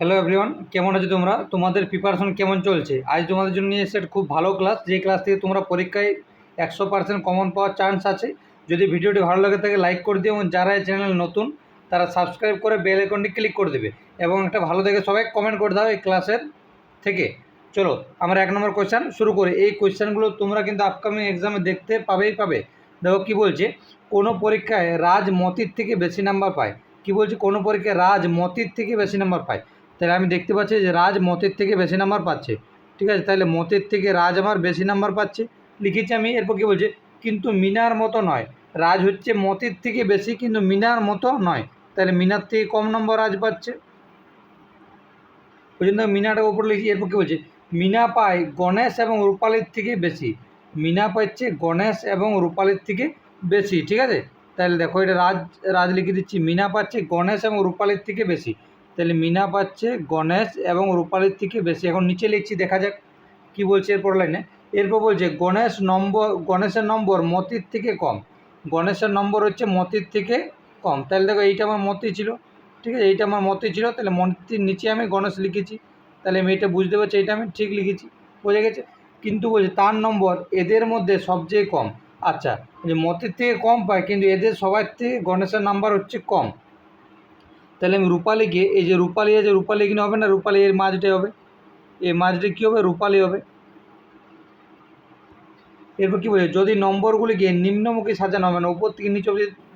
Hello everyone কেমন আছো তোমরা? তোমাদের প্রিপারেশন কেমন চলছে? আজ তোমাদের জন্য নিয়ে এসে খুব ভালো ক্লাস যে ক্লাস থেকে তোমরা পরীক্ষায় একশো পার্সেন্ট কমন পাওয়ার চান্স আছে। যদি ভিডিওটি ভালো লাগে থাকে লাইক করে দিও এবং যারা এই চ্যানেল নতুন, তারা সাবস্ক্রাইব করে বেল আইকনটি ক্লিক করে দেবে। এবং একটা ভালো দেখে সবাই কমেন্ট করে দাও এই ক্লাসের থেকে। চলো, আমরা এক নম্বর কোয়েশ্চান শুরু করি। এই কোয়েশ্চানগুলো তোমরা কিন্তু আপকামিং এক্সামে দেখতে পাবেই পাবে। দেখো কী বলছে, কোনো পরীক্ষায় রাজ মতির থেকে বেশি নাম্বার পায়? কি বলছে, কোনো পরীক্ষায় রাজ মতির থেকে বেশি নাম্বার পায়? তাহলে আমি দেখতে পাচ্ছি যে রাজ মতের থেকে বেশি নাম্বার পাচ্ছে। ঠিক আছে? তাহলে মতের থেকে রাজ আমার বেশি নাম্বার পাচ্ছে। লিখেছি আমি, এরপর কী বলছে? কিন্তু মিনার মতো নয়। রাজ হচ্ছে মতের থেকে বেশি, কিন্তু মিনার মতো নয়। তাহলে মিনার থেকে কম নম্বর রাজ পাচ্ছে। ওই জন্য মিনাটার ওপর লিখছি এরপর কী বলছে? মিনা পায় গণেশ এবং রূপালির থেকে বেশি। মিনা পাচ্ছে গণেশ এবং রূপালির থেকে বেশি, ঠিক আছে? তাহলে দেখো, এটা রাজ রাজ লিখে দিচ্ছি। মিনা পাচ্ছে গণেশ এবং রূপালির থেকে বেশি। তাহলে মিনা পাচ্ছে, গণেশ এবং রূপালির থেকে বেশি। এখন নিচে লিখছি, দেখা যাক কি বলছে এরপর লাইনে। এরপর বলছে, গণেশ নম্বর, গণেশের নম্বর মতির থেকে কম। গণেশের নম্বর হচ্ছে মতির থেকে কম। তাহলে দেখো এইটা আমার মতি ছিল। ঠিক আছে, এইটা আমার মতি ছিল। তাহলে মতির নিচে আমি গণেশ লিখেছি। তাহলে আমি এটা বুঝতে পারছি, এটা আমি ঠিক লিখেছি। বোঝা গেছে? কিন্তু বলছে, তার নম্বর এদের মধ্যে সবচেয়ে কম। আচ্ছা যে মতির থেকে কম পায়, কিন্তু এদের সবার থেকে গণেশের নাম্বার হচ্ছে কম। তাহলে আমি রূপালীকে এই যে রূপালী আছে, রূপালী এখানে হবে না? রূপালী এর মাঝটাই হবে। এই মাঝটা কী হবে? রূপালী হবে। এরপর কী বলছে যদি নম্বরগুলিকে নিম্নমুখী সাজানো হবে না, উপর থেকে নিচে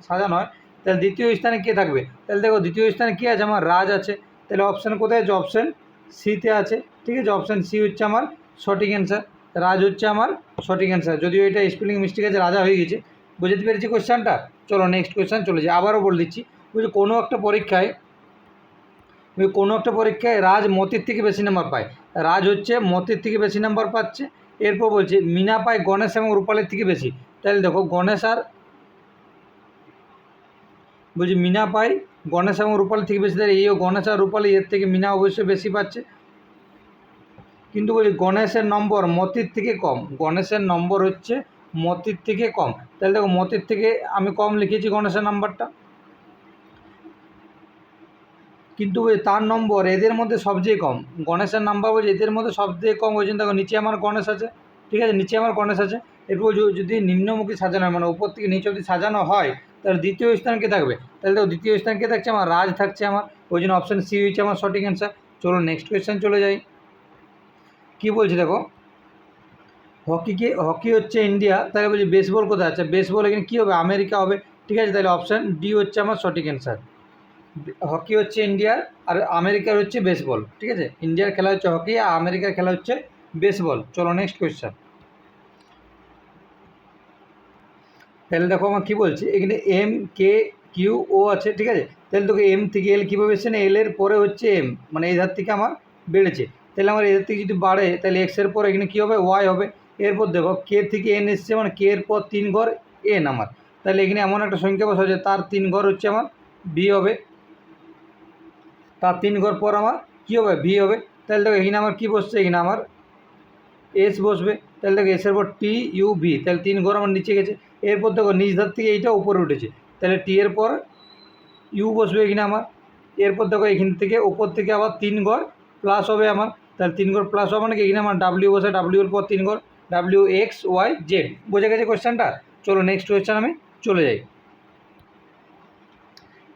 সাজানো হয়, তাহলে দ্বিতীয় স্থানে কে থাকবে? তাহলে দেখো, দ্বিতীয় স্থানে কী আছে? আমার রাজ আছে। তাহলে অপশান কোথায় আছে? অপশান সিতে আছে। ঠিক আছে? অপশান সি হচ্ছে আমার সঠিক অ্যান্সার রাজ হচ্ছে আমার সঠিক অ্যান্সার যদিও এটা স্পেলিং মিস্টেক আছে, রাজা হয়ে গেছে। বুঝতে পেরেছি কোয়েশ্চানটা চলো নেক্সট কোয়েশ্চান চলে যাই। আবারও বলে দিচ্ছি। বলছি কোনো একটা পরীক্ষায় কোনো একটা পরীক্ষায় রাজ মতির থেকে বেশি নাম্বার পায়। রাজ হচ্ছে মতির থেকে বেশি নাম্বার পাচ্ছে, এরপর বলছে মিনা পায় গণেশ এবং রূপালের থেকে বেশি। তাহলে দেখো গণেশ আর, বলছি মিনা পায় গণেশ এবং রূপালের থেকে বেশি, তাহলে এইও গণেশ আর রূপালি এর থেকে মিনা অবশ্যই বেশি পাচ্ছে। কিন্তু বলি গণেশের নম্বর মতির থেকে কম, গণেশের নম্বর হচ্ছে মতির থেকে কম। তাহলে দেখো মতির থেকে আমি কম লিখেছি গণেশের নাম্বারটা কিন্তু তার নম্বর এদের মধ্যে সবচেয়ে কম। গণেশের নাম্বার বলছে এদের মধ্যে সবচেয়ে কম ওই জন্য দেখো, নিচে আমার গণেশ আছে, ঠিক আছে? নিচে আমার গণেশ আছে। এরপর যদি নিম্নমুখী সাজানো হয় মানে উপর থেকে নিচে অবধি সাজানো হয়, তাহলে দ্বিতীয় স্থান কে থাকবে? তাহলে দেখো, দ্বিতীয় স্থান কে থাকছে? আমার রাজ থাকছে আমার। ওই জন্য অপশান সি হচ্ছে আমার সঠিক অ্যান্সার চলো নেক্সট কোয়েশ্চেন চলে যাই। কী বলছি দেখো? হকিকে হকি হচ্ছে ইন্ডিয়া, তাহলে বলছি বেসবল কোথায় আছে? বেসবল এখানে কী হবে? আমেরিকা হবে, ঠিক আছে? তাহলে অপশান ডি হচ্ছে আমার সঠিক অ্যান্সার হকি হচ্ছে ইন্ডিয়ার আর আমেরিকার হচ্ছে বেসবল ঠিক আছে? ইন্ডিয়ার খেলা হচ্ছে হকি আর আমেরিকার খেলা হচ্ছে বেসবল চলো নেক্সট কোয়েশ্চেন তাহলে দেখো আমার কী বলছে? এখানে এম কে কিউ ও আছে, ঠিক আছে? তাহলে তোকে এম থেকে এল কীভাবে এসছে না এল এর পরে হচ্ছে এম মানে এই ধার থেকে আমার বেড়েছে। তাহলে আমার এদের থেকে যদি বাড়ে, তাহলে এক্সের পর এখানে কী হবে? ওয়াই হবে। এরপর দেখো কে থেকে এন এসছে মানে কে এর পর তিন ঘর এন আমার। তাহলে এখানে এমন একটা সংখ্যা বসা হচ্ছে তার তিন ঘর হচ্ছে আমার বি হবে। তার তিন ঘর পর আমার কী হবে? ভি হবে। তাহলে দেখো, এখানে আমার কী বসছে? এখানে আমার এস বসবে। তাহলে দেখো এসের পর টি ইউ ভি তাহলে তিন ঘর আমার নিচে গেছে। এরপর দেখো, নিচ ধার থেকে এইটা উপরে উঠেছে। তাহলে টি এর পর ইউ বসবে এখানে আমার। এরপর দেখো, এখান থেকে ওপর থেকে আবার তিন ঘর প্লাস হবে আমার। তাহলে তিন ঘর প্লাস হবে মানে এখানে আমার ডাব্লিউ বসে ডাব্লিউ এর পর তিন ঘর। ডাব্লিউ এক্স ওয়াই জেড বোঝা গেছে কোয়েশ্চেনটা চলো নেক্সট কোয়েশ্চেন আমি চলে যাই।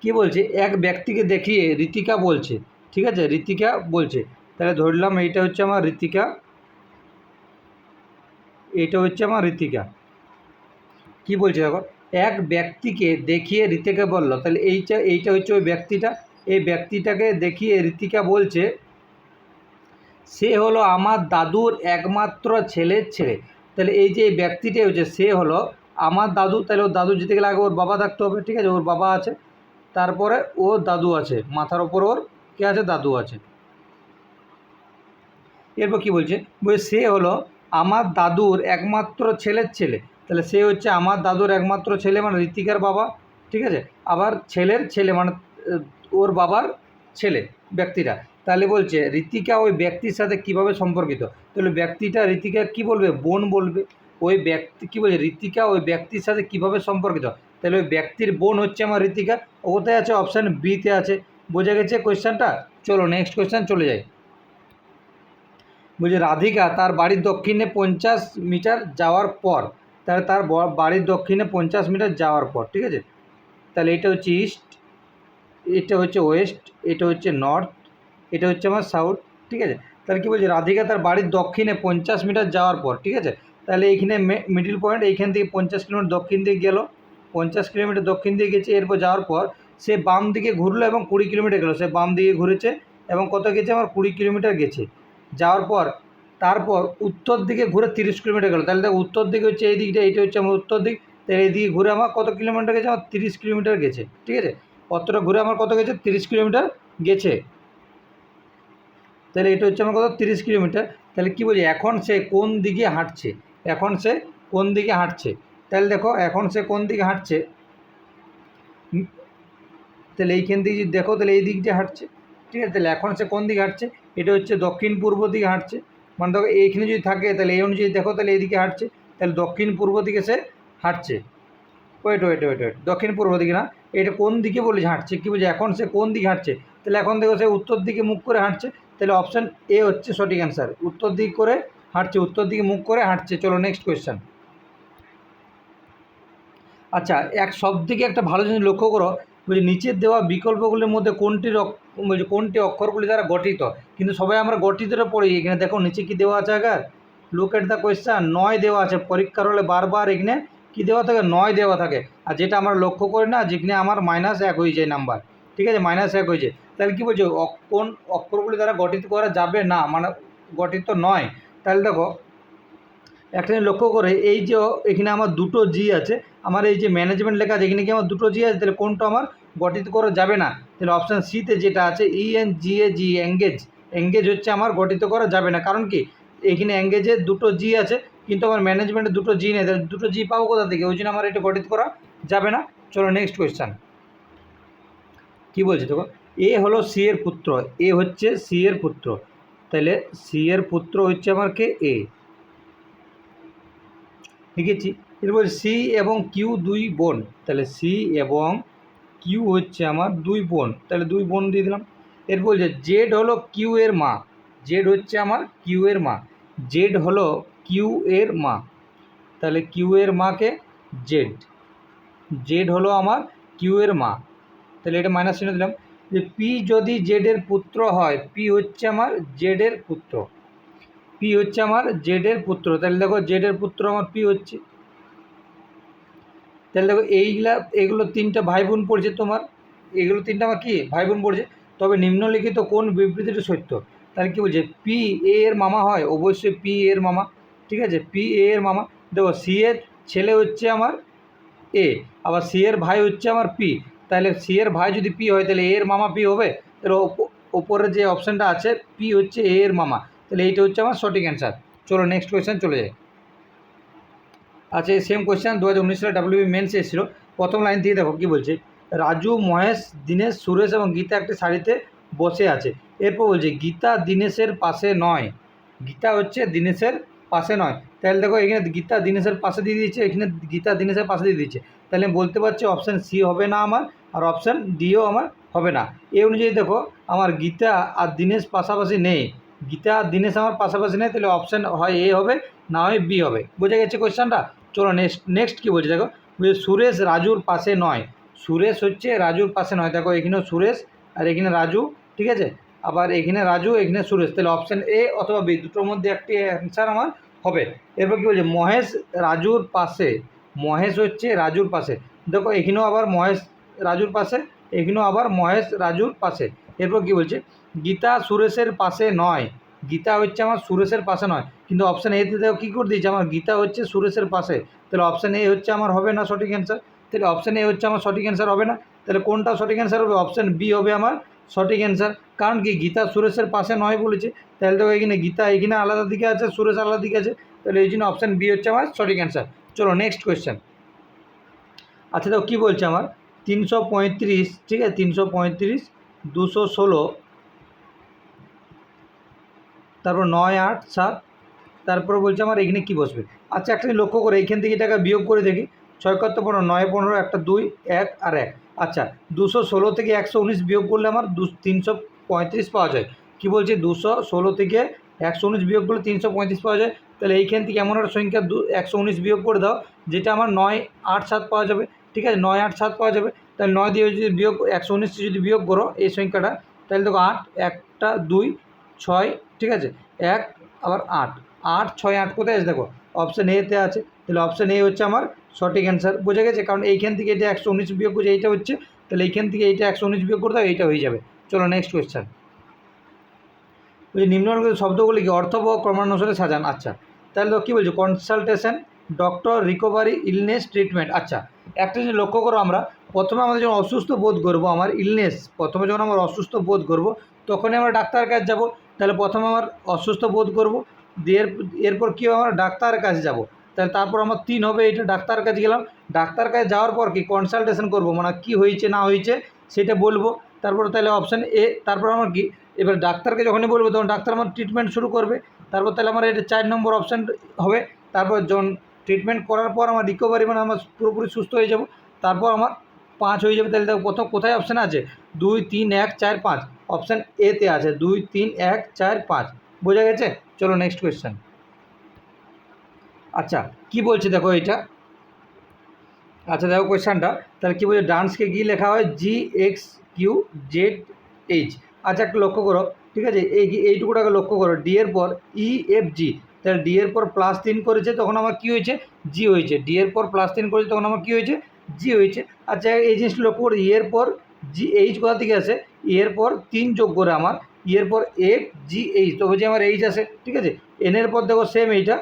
কি বলছে? এক ব্যক্তিকে দেখিয়ে রীতিকা বলছে। ঠিক আছে? রীতিকা বলছে। তাহলে ধরলাম এইটা হচ্ছে আমার রীতিকা। এটা হচ্ছে আমার রীতিকা। কি বলছে দেখো? এক ব্যক্তিকে দেখিয়ে রীতিকা বলল। তাহলে এইটা এইটা হচ্ছে ওই ব্যক্তিটা। এই ব্যক্তিটাকে দেখিয়ে রীতিকা বলছে, সে হলো আমার দাদুর একমাত্র ছেলের ছেলে। তাহলে এই যে ব্যক্তিটা হচ্ছে, সে হলো আমার দাদু। তাহলে ওর দাদু যেতে গেলে আগে ওর বাবা থাকতে হবে। ঠিক আছে? ওর বাবা আছে। তারপরে ওর দাদু আছে, মাথার ওপর ওর কে আছে? দাদু আছে। এরপর কি বলছে? বলছে, সে হলো আমার দাদুর একমাত্র ছেলের ছেলে। তাহলে সে হচ্ছে আমার দাদুর একমাত্র ছেলে মানে ঋতিকার বাবা, ঠিক আছে? আবার ছেলের ছেলে মানে ওর বাবার ছেলে, ব্যক্তিরা। তাহলে বলছে, ঋতিকা ওই ব্যক্তির সাথে কীভাবে সম্পর্কিত? তাহলে ব্যক্তিটা ঋতিকা কি বলবে? বোন বলবে। ওই ব্যক্তি, কী বলছে? ঋতিকা ওই ব্যক্তির সাথে কীভাবে সম্পর্কিত? তাহলে ওই ব্যক্তির বোন হচ্ছে আমার ঋতিকা, ও কোথায় আছে? অপশান বিতে আছে। বোঝা গেছে কোয়েশ্চেনটা চলো নেক্সট কোয়েশ্চেন চলে যাই। বলছে, রাধিকা, তার বাড়ির দক্ষিণে পঞ্চাশ মিটার যাওয়ার পর, তাহলে তার বাড়ির দক্ষিণে পঞ্চাশ মিটার যাওয়ার পর, ঠিক আছে? তাহলে এটা হচ্ছে ইস্ট এটা হচ্ছে ওয়েস্ট এটা হচ্ছে নর্থ এটা হচ্ছে আমার সাউথ ঠিক আছে? তাহলে কী বলছে, রাধিকা তার বাড়ির দক্ষিণে পঞ্চাশ মিটার যাওয়ার পর, ঠিক আছে? তাহলে এইখানে মিডিল পয়েন্ট এইখান থেকে পঞ্চাশ কিলোমিটার দক্ষিণ দিকে গেল। পঞ্চাশ কিলোমিটার দক্ষিণ দিকে গেছে, এরপর যাওয়ার পর সে বাম দিকে ঘুরলো এবং কুড়ি কিলোমিটার গেলো। সে বাম দিকে ঘুরেছে এবং কত গেছে? আমার কুড়ি কিলোমিটার গেছে। যাওয়ার পর, তারপর উত্তর দিকে ঘুরে তিরিশ কিলোমিটার গেলো। তাহলে দেখো, উত্তর দিকে হচ্ছে এই দিকটা, এইটা হচ্ছে আমার উত্তর দিক। তাহলে এই দিকে ঘুরে আমার কত কিলোমিটার গেছে? আমার তিরিশ কিলোমিটার গেছে। ঠিক আছে? অতটা ঘুরে আমার কত গেছে? তিরিশ কিলোমিটার গেছে। তাহলে এটা হচ্ছে আমার কত তিরিশ কিলোমিটার। তাহলে কী বলি এখন সে কোন দিকে হাঁটছে? এখন সে কোন দিকে হাঁটছে? তাহলে দেখো, এখন সে কোন দিকে হাঁটছে? তাহলে এইখান থেকে যদি দেখো, তাহলে এই দিক দিয়ে হাঁটছে। ঠিক আছে, তাহলে এখন সে কোন দিকে হাঁটছে? এটা হচ্ছে দক্ষিণ পূর্ব দিকে হাঁটছে। মানে দেখো, এইখানে যদি থাকে, তাহলে এই অনুযায়ী দেখো, তাহলে এইদিকে হাঁটছে। তাহলে দক্ষিণ পূর্ব দিকে সে হাঁটছে। ওয়েট ওয়েট ওয়েট ওয়েট দক্ষিণ পূর্ব দিকে না? এটা কোন দিকে বলেছে হাঁটছে? কী বলছে? এখন সে কোন দিকে হাঁটছে? তাহলে এখন দেখো, সে উত্তর দিকে মুখ করে হাঁটছে। তাহলে অপশান এ হচ্ছে সঠিক অ্যান্সার উত্তর দিক করে হাঁটছে, উত্তর দিকে মুখ করে হাঁটছে। চলো নেক্সট কোয়েশ্চেন আচ্ছা এক সব থেকে একটা ভালো জিনিস লক্ষ্য করো, বলছে নিচের দেওয়া বিকল্পগুলির মধ্যে কোনটির বলছে কোনটি অক্ষরগুলি দ্বারা গঠিত? কিন্তু সবাই আমরা গঠিতটা পড়ি, এখানে দেখো নিচে কি দেওয়া আছে আগার লুক এট দ্য কোয়েশ্চান নয় দেওয়া আছে, পরীক্ষার হলে বারবার এখানে কি দেওয়া থাকে? নয় দেওয়া থাকে। আর যেটা আমরা লক্ষ্য করি না, যেখানে আমার মাইনাস এক হয়ে যায় নাম্বার ঠিক আছে? মাইনাস এক হয়ে যায়। তাহলে কী বলছে কোন অক্ষরগুলি দ্বারা গঠিত করা যাবে? না মানে গঠিত নয়। তাহলে দেখো একটা লক্ষ্য করে, এই যে এখানে আমার দুটো জি আছে, আমার এই যে ম্যানেজমেন্ট লেখা আছে, এখানে কি আমার দুটো জি আছে? তাহলে কোনটা আমার গঠিত করা যাবে না? তাহলে অপশান সিতে যেটা আছে E N G A G engage engage হচ্ছে আমার গঠিত করা যাবে না। কারণ কি? এখানে এঙ্গেজে দুটো জি আছে, কিন্তু আমার ম্যানেজমেন্টে দুটো জি নেই। তাহলে দুটো জি পাবো কোথা থেকে? ওই জন্য আমার এটা গঠিত করা যাবে না। চলো নেক্সট কোয়েশ্চান কী বলছে দেখো? এ হলো সি এর পুত্র। এ হচ্ছে সি এর পুত্র। তাহলে সি এর পুত্র হচ্ছে আমার কে? এ লিখেছি এরপর সি এবং কিউ দুই বোন। তাহলে সি এবং কিউ হচ্ছে আমার দুই বোন। তাহলে দুই বোন দিয়ে দিলাম। এরপর বলছে জেড হলো কিউ এর মা। জেড হচ্ছে আমার কিউ এর মা। জেড হলো কিউ এর মা। তাহলে কিউ এর মাকে জেড জেড হলো আমার কিউ এর মা। তাহলে এটা মাইনাস চিহ্ন দিলাম। যে পি যদি জেডের পুত্র হয় পি হচ্ছে আমার জেডের পুত্র। পি হচ্ছে আমার জেডের পুত্র। তাহলে দেখো জেডের পুত্র আমার পি হচ্ছে। তাহলে দেখো এইগুলা, এগুলো তিনটা ভাই বোন পড়ছে তোমার। এগুলো তিনটা আমার কি? ভাই বোন পড়ছে। তবে নিম্নলিখিত কোন বিবৃতিটি সত্য? তাহলে কী বলছে? পি এ এর মামা হয়, অবশ্যই পি এর মামা। ঠিক আছে? পি এ এর মামা। দেখো সি এর ছেলে হচ্ছে আমার এ আবার সি এর ভাই হচ্ছে আমার পি তাহলে সি এর ভাই যদি পি হয়, তাহলে এ এর মামা পি হবে। তাহলে ওপ- ওপরে যে অপশানটা আছে পি হচ্ছে এ এর মামা। তাহলে এইটা হচ্ছে আমার সঠিক অ্যান্সার চলো নেক্সট কোয়েশ্চেন চলে যাই। আচ্ছা এই সেম কোয়েশ্চেন দু হাজার উনিশ সালে ডাব্লিউবি মেন্স এসেছিল। প্রথম লাইন থেকে দেখো কী বলছে, রাজু, মহেশ, দীনেশ, সুরেশ এবং গীতা একটি শাড়িতে বসে আছে। এরপর বলছে, গীতা দীনেশের পাশে নয়। গীতা হচ্ছে দীনেশের পাশে নয়। তাহলে দেখো এখানে গীতা দীনেশের পাশে দিয়ে দিয়েছে, এখানে গীতা দীনেশের পাশে দিয়ে দিচ্ছে তাহলে বলতে পারছি অপশান সি হবে না আমার আর অপশান ডিও আমার হবে না। এই অনুযায়ী দেখো, আমার গীতা আর দীনেশ পাশাপাশি নেই। গীতা দীনেশ আমার পাশাপাশি নেই, তাহলে অপশান হয় এ হবে, না হয় বি হবে। বোঝা গেছে কোয়েশ্চেনটা চলো নেক্সট নেক্সট কী বলছে? দেখো সুরেশ রাজুর পাশে নয়। সুরেশ হচ্ছে রাজুর পাশে নয়। দেখো, এখানেও সুরেশ আর এখানে রাজু, ঠিক আছে? আবার এখানে রাজু, এখানে সুরেশ। তাহলে অপশান এ অথবা বি দুটোর মধ্যে একটি অ্যান্সার আমার হবে। এরপর কী বলছে? মহেশ রাজুর পাশে, মহেশ হচ্ছে রাজুর পাশে। দেখো, এখানেও আবার মহেশ রাজুর পাশে এখানেও আবার মহেশ রাজুর পাশে। এরপর কী বলছে? গীতা সুরেশের পাশে নয়। গীতা হচ্ছে আমার সুরেশের পাশে নয়। কিন্তু অপশান এতে দেখো কী করে দিয়েছে? আমার গীতা হচ্ছে সুরেশের পাশে। তাহলে অপশান এ হচ্ছে আমার হবে না সঠিক অ্যান্সার তাহলে অপশান এ হচ্ছে আমার সঠিক অ্যান্সার হবে না? তাহলে কোনটা সঠিক অ্যান্সার হবে? অপশান বি হবে আমার সঠিক অ্যান্সার কারণ কি? গীতা সুরেশের পাশে নয় বলেছে। তাহলে দেখো এখানে গীতা এখানে আলাদা দিকে আছে, সুরেশ আলাদা দিকে আছে। তাহলে এই জন্য অপশান বি হচ্ছে আমার সঠিক অ্যান্সার চলো নেক্সট কোয়েশ্চেন আচ্ছা দেখো কী বলছে আমার? তিনশো পঁয়ত্রিশ, ঠিক আছে, তিনশো পঁয়ত্রিশ, দুশো ষোলো, তারপর নয় আট সাত, তারপর বলছে আমার এখানে কী বসবে? আচ্ছা একটা লক্ষ্য করে, এইখান থেকে টাকা বিয়োগ করে দেখি, ছয় কত পনেরো, নয় পনেরো, একটা দুই, এক আর এক। আচ্ছা দুশো ষোলো থেকে একশো উনিশ বিয়োগ করলে আমার দু, তিনশো পঁয়ত্রিশ পাওয়া যায়। কী বলছে? দুশো ষোলো থেকে একশো উনিশ বিয়োগ করলে তিনশো পঁয়ত্রিশ পাওয়া যায়। তাহলে এইখান থেকে এমন একটা সংখ্যা দু, একশো উনিশ বিয়োগ করে দাও, যেটা আমার নয় আট সাত পাওয়া যাবে। ঠিক আছে, নয় আট সাত পাওয়া যাবে। তাহলে নয় দিয়ে যদি বিয়োগ, একশো উনিশ যদি বিয়োগ করো, এই সংখ্যাটা, তাহলে দেখো আট, একটা, দুই, ছয়, ঠিক আছে, এক, আবার আট। আট, ছয়, আট কোথায় আছে দেখো? অপশান এতে আছে। তাহলে অপশান এ হচ্ছে আমার সঠিক অ্যান্সার বোঝা গেছে? কারণ এইখান থেকে এটা একশো উনিশ বিয়োগ করছে, এইটা হচ্ছে, তাহলে এইখান থেকে এইটা একশো উনিশ বিয়োগ করে দাও এইটা হয়ে যাবে। চলো নেক্সট কোয়েশ্চেন ওই নিম্নলিখিত শব্দগুলিকে অর্থবহ ক্রমানুসারে সাজান। আচ্ছা। তাহলে তো কী বলছে? Consultation doctor recovery illness treatment আচ্ছা। একটা জিনিস লক্ষ্য করো আমরা, প্রথমে আমাদের যখন অসুস্থ বোধ করব, আমার ইলনেস প্রথমে যখন আমরা অসুস্থ বোধ করব, তখনই আমরা ডাক্তারের কাছে যাব, তাহলে প্রথমে আমার অসুস্থ বোধ করব, দিয়ে এর- এরপর কী আমরা ডাক্তারের কাছে যাব। তাহলে তারপর আমার তিন হবে, এটা ডাক্তার কাছে গেলাম ডাক্তার কাছে যাওয়ার পর কি কনসালটেশন করব মানে কি হয়েছে, না হয়েছে, সেটা বলব, তারপর তাহলে অপশান এ তারপর আমার কি, এবার ডাক্তারকে যখনই বলব, তখন ডাক্তার আমার ট্রিটমেন্ট শুরু করবে, তারপর তাহলে আমার এটা চার নম্বর অপশান হবে, তারপর যখন ট্রিটমেন্ট করার পর আমার রিকভারি মানে আমার পুরোপুরি সুস্থ হয়ে যাব। তারপর আমার পাঁচ হয়ে যাবে, তাহলে দেখো প্রথম কোথায় অপশান আছে? দুই, তিন, এক, চার, পাঁচ। অপশান এতে আছে, দুই, তিন, এক, চার, পাঁচ। বোঝা গেছে? চলো নেক্সট কোয়েশ্চেন আচ্ছা কি বলছে দেখো এটা আচ্ছা দেখো কোয়েশ্চেনটা তাহলে কী বলছে? ডান্সকে কী লেখা হয়? G X Q Z H আচ্ছা একটু লক্ষ্য করো, ঠিক আছে? এই এইটুকুটাকে লক্ষ্য করো। ডি এর পর ই এফ জি তাহলে ডি এর পর প্লাস তিন করেছে, তখন আমার কী হয়েছে? জি হয়েছে। ডি এর পর প্লাস তিন করেছে, তখন আমার কী হয়েছে? জি হয়েছে। আচ্ছা এই জিনিসটা লক্ষ্য করো ই এর পর জি এইচ কোথা থেকে আসে? ই এর পর তিন যোগ করে আমার ই এর পর এফ জি এইচ তো বলছে আমার এইচ আসে, ঠিক আছে? এন এর পর দেখো সেম এইটা।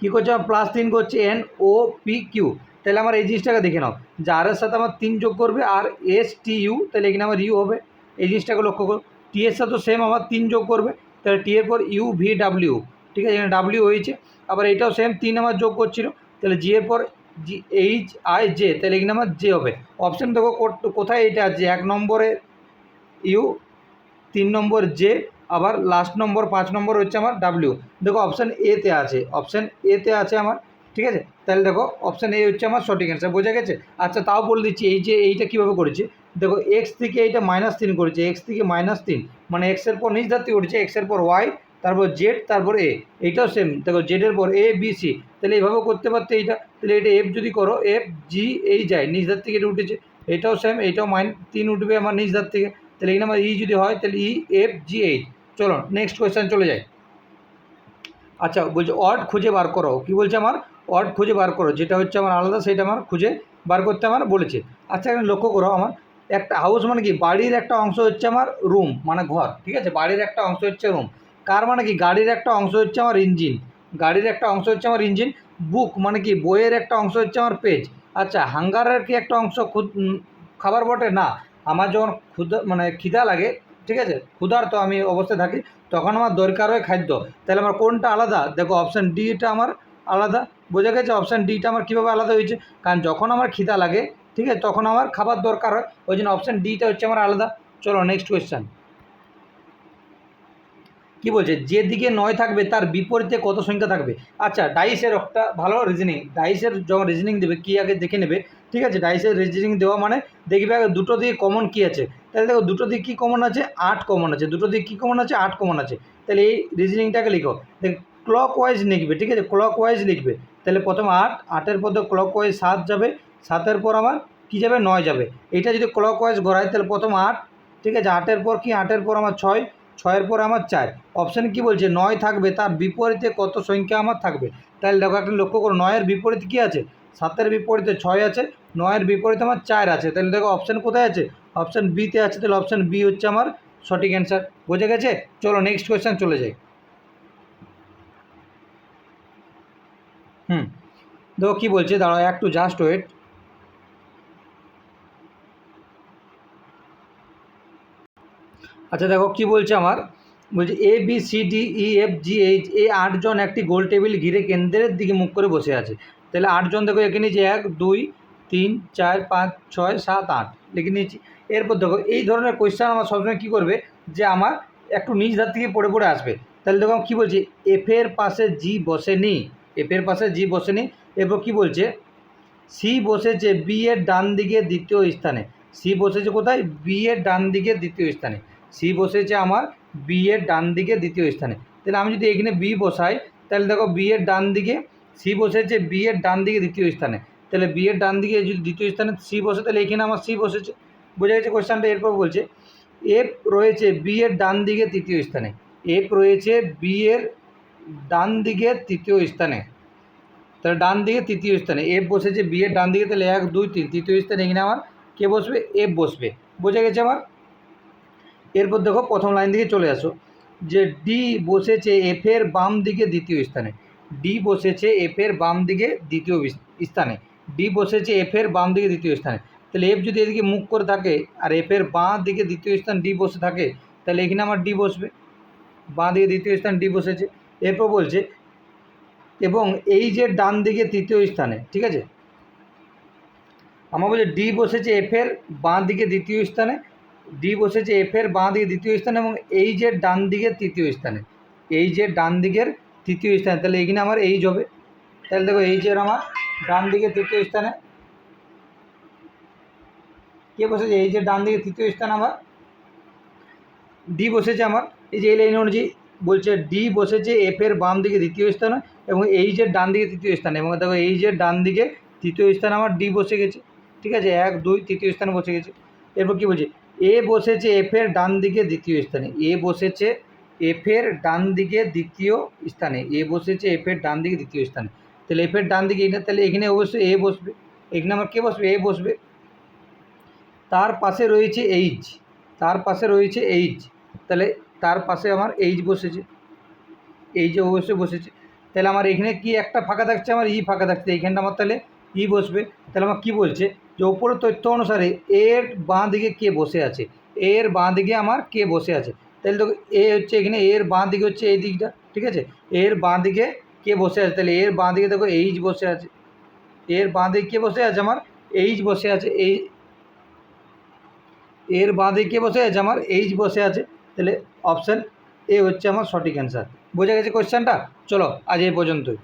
কী করছে? আমার প্লাস তিন করছে এন ও পি কিউ তাহলে আমার এই জিনিসটাকে দেখে নাও। যে আর এর সাথে আমার তিন যোগ করবে আর এস টি ইউ তাহলে এখানে আমার ইউ হবে। এই জিনিসটাকে লক্ষ্য করো। টি এর সাথে সেম আমার তিন যোগ করবে। তাহলে টি এর পর ইউ ভি ডাব্লিউ, ঠিক আছে? এখানে ডাব্লিউ হয়েছে। আবার এটাও সেম তিন আমার যোগ করছিল। তাহলে জি এর পর জি এইচ আই জে তাহলে এখানে আমার জে হবে। অপশান দেখো কোথায় এটা আছে? এক নম্বরে ইউ, তিন নম্বর জে আবার লাস্ট নম্বর পাঁচ নম্বর হচ্ছে আমার ডাব্লিউ দেখো অপশান এতে আছে। অপশান এতে আছে আমার, ঠিক আছে? তাহলে দেখো অপশান এ হচ্ছে আমার সঠিক অ্যান্সার বোঝা গেছে? আচ্ছা তাও বলে দিচ্ছি, এই যে এইটা কীভাবে করেছে? দেখো এক্স থেকে এইটা মাইনাস তিন করেছে এক্স থেকে মাইনাস তিন মানে এক্সের পর নিচ ধারতে উঠেছে এক্সের পর ওয়াই তারপর জেড তারপর এ এইটাও সেম দেখো জেডের পর এ বি সি তাহলে এইভাবে করতে পারতে এইটা, তাহলে এটা এফ যদি করো এফ জি এই যায় নিচ ধার থেকে এটা উঠেছে, এটাও সেম এটাও মাইন তিন উঠবে আমার নিচ ধার থেকে, তাহলে এখানে আমার ই যদি হয়, তাহলে ই এফ জি এইচ চলো নেক্সট কোয়েশ্চেন চলে যাই। আচ্ছা বলছে অড খুঁজে বার করো, কি বলছে আমার? অড খুঁজে বার করো, যেটা হচ্ছে আমার আলাদা, সেটা আমার খুঁজে বার করতে আমার বলেছে। আচ্ছা এখানে লক্ষ্য করো আমার একটা হাউস মানে কি? বাড়ির একটা অংশ হচ্ছে আমার রুম মানে ঘর, ঠিক আছে? বাড়ির একটা অংশ হচ্ছে রুম কার মানে কি? গাড়ির একটা অংশ হচ্ছে আমার ইঞ্জিন গাড়ির একটা অংশ হচ্ছে আমার ইঞ্জিন বুক মানে কি? বইয়ের একটা অংশ হচ্ছে আমার পেজ আচ্ছা হাঙ্গারের কি একটা অংশ খুদ খাবার বটে? না। আমার যখন ক্ষুদা মানে খিদা লাগে, ঠিক আছে? ক্ষুধার্ত আমি অবস্থায় থাকি, তখন আমার দরকার হয় খাদ্য। তাহলে আমার কোনটা আলাদা? দেখো অপশান ডিটা আমার আলাদা। বোঝা গেছে? অপশান ডিটা আমার কীভাবে আলাদা হয়েছে? কারণ যখন আমার খিদা লাগে ঠিক আছে? তখন আমার খাবার দরকার হয়। ওই জন্য অপশান ডিটা হচ্ছে আমার আলাদা। চলো নেক্সট কোয়েশ্চেন কি বলছে? যেদিকে নয় থাকবে, তার বিপরীতে কত সংখ্যা থাকবে? আচ্ছা ডাইসের একটা ভালো রিজনিং ডাইসের যখন রিজনিং দেবে, কী আগে দেখে নেবে? ঠিক আছে? ডাইসের রিজনিং দেওয়া মানে দেখবে আগে দুটো দিকে কমন কী আছে? তাহলে দেখো, দুটো দিক কী কমন আছে? আট কমন আছে। দুটো দিক কী কমন আছে? আট কমন আছে। তাহলে এই রিজনিংটাকে লিখো। দেখ ক্লক ওয়াইজ লিখবে, ঠিক আছে? ক্লক ওয়াইজ লিখবে। তাহলে প্রথম আট, আটের পর ক্লক ওয়াইজ সাত যাবে। সাতের পর আমার কী যাবে? নয় যাবে। এটা যদি ক্লক ওয়াইজ ঘোরায় তাহলে প্রথম আট, ঠিক আছে? আটের পর কি? আটের পর আমার ছয়, ছয়ের পর আমার চার। অপশান কি বলছে? নয় থাকবে, তার বিপরীতে কত সংখ্যা আমার থাকবে? তাহলে দেখো, একটা লক্ষ্য করো, নয়ের বিপরীতে কী আছে? সাতের বিপরীতে ছয় আছে, নয়ের বিপরীতে আমার চার আছে। তাহলে দেখো অপশান কোথায় আছে? অপশান বিতে আছে, তাহলে অপশান বি হচ্ছে আমার সঠিক অ্যান্সার বোঝা গেছে? চলো নেক্সট কোয়েশ্চেন চলে যাই। হুম। দেখো, কী বলছে? দাঁড়াও, একটু জাস্ট ওয়েট আচ্ছা দেখো কি বলছে আমার? বলছে A B C D E F G H এই আটজন একটি গোল টেবিল ঘিরে কেন্দ্রের দিকে মুখ করে বসে আছে। তাহলে আটজন দেখো এখানে যে এক, দুই, তিন, চার, পাঁচ, ছয়, সাত, আট লিখে নিয়েছি। এরপর দেখো এই ধরনের কোয়েশ্চেন আমার সবসময় কী করবে? যে আমার একটু নিজ ধার থেকে পড়ে পড়ে আসবে। তাহলে দেখো কী বলছে? এফের পাশে জি বসেনি। এফের পাশে জি বসেনি। এরপর কী বলছে? সি বসেছে বি এর ডান দিকে দ্বিতীয় স্থানে। সি বসেছে কোথায়? বি এর ডান দিকে দ্বিতীয় স্থানে। সি বসেছে আমার বি এর ডান দিকে দ্বিতীয় স্থানে। তাহলে আমি যদি এখানে বি বসাই, তাহলে দেখো বি এর ডান দিকে, সি বসেছে বি এর ডান দিকে দ্বিতীয় স্থানে। তাহলে বি এর ডান দিকে যদি দ্বিতীয় স্থানে সি বসে, তাহলে এখানে আমার সি বসেছে। বোঝা গেছে কোয়েশ্চানটা এরপর বলছে এফ রয়েছে বি এর ডান দিকে তৃতীয় স্থানে। এফ রয়েছে বি এর ডান দিকে তৃতীয় স্থানে। তাহলে ডান দিকে তৃতীয় স্থানে। এফ বসেছে বি এর ডান দিকে, তাহলে এক, দুই, তিন। তৃতীয় স্থানে এখানে আমার কে বসবে? এফ বসবে। বোঝা গেছে আমার? এরপর দেখো প্রথম লাইন দিকে চলে আসো, যে ডি বসেছে এফের বাম দিকে দ্বিতীয় স্থানে। ডি বসেছে এফের বাম দিকে দ্বিতীয় স্থানে। ডি বসেছে এফের বাম দিকে দ্বিতীয় স্থানে। তাহলে এফ যদি এদিকে মুখ করে থাকে আর এফের বাঁ দিকে দ্বিতীয় স্থান ডি বসে থাকে, তাহলে এখানে আমার ডি বসবে। বাঁ দিকে দ্বিতীয় স্থান ডি বসেছে। এরপর বলছে, এবং এই যে ডান দিকে তৃতীয় স্থানে, ঠিক আছে? আমার বলছে ডি বসেছে এফের বাঁ দিকে দ্বিতীয় স্থানে ডি বসেছে এফের বাঁ দিকে দ্বিতীয় স্থানে এবং এই যে ডান দিকের তৃতীয় স্থানে। এই যে ডান দিকের তৃতীয় স্থানে, তাহলে এখানে আমার এইচ হবে। তাহলে দেখো এইচের আমার ডান দিকে তৃতীয় স্থানে। কে বসেছে? এই যে ডান দিকে তৃতীয় স্থান আমার। ডি বসেছে আমার। এই যে এই লাইন অনুযায়ী বলছে ডি বসেছে এফ এর বাম দিকে দ্বিতীয় স্থানে এবং এই যে ডান দিকে তৃতীয় স্থানে। এবং দেখো এই যে ডান দিকে তৃতীয় স্থানে আমার ডি বসে গেছে। ঠিক আছে? এক, দুই, তৃতীয় স্থানে বসে গেছে। এরপর কী বলছে? এ বসেছে এফ এর ডান দিকে দ্বিতীয় স্থানে। এ বসেছে এফ এর ডান দিকে দ্বিতীয় স্থানে। এ বসেছে এফ এর ডান দিকে দ্বিতীয় স্থানে। তাহলে এফ এর ডান দিকে এটা, তাহলে এখানে অবশ্যই এ বসবে। এখানে আমার কে বসবে? এ বসবে। তার পাশে রয়েছে এইচ তার পাশে রয়েছে এইচ তাহলে তার পাশে আমার এইচ বসেছে। এই যে অবশ্যই বসেছে। তাহলে আমার এখানে কি একটা ফাঁকা থাকছে? আমার ই ফাঁকা থাকছে। এইখানটা আমার তাহলে ই বসবে? তাহলে আমার কি বলছে? যে ওপরের তথ্য অনুসারে এর বাঁ দিকে কে বসে আছে? এর বাঁ দিকে আমার কে বসে আছে? তাহলে দেখো, এ হচ্ছে এখানে, এর বাঁ দিকে হচ্ছে এই দিকটা, ঠিক আছে? এর বাঁ দিকে কে বসে আছে? তাহলে এর বাঁ দিকে দেখো এইচ বসে আছে। এর বাঁ দিকে কে বসে আছে আমার? এইচ বসে আছে, এই এর বাঁ দিকে কে বসে আছে আমার? এইচ বসে আছে। তাহলে অপশান এ হচ্ছে আমার সঠিক অ্যান্সার বোঝা গেছে কোয়েশ্চেনটা চলো আজ এই পর্যন্তই।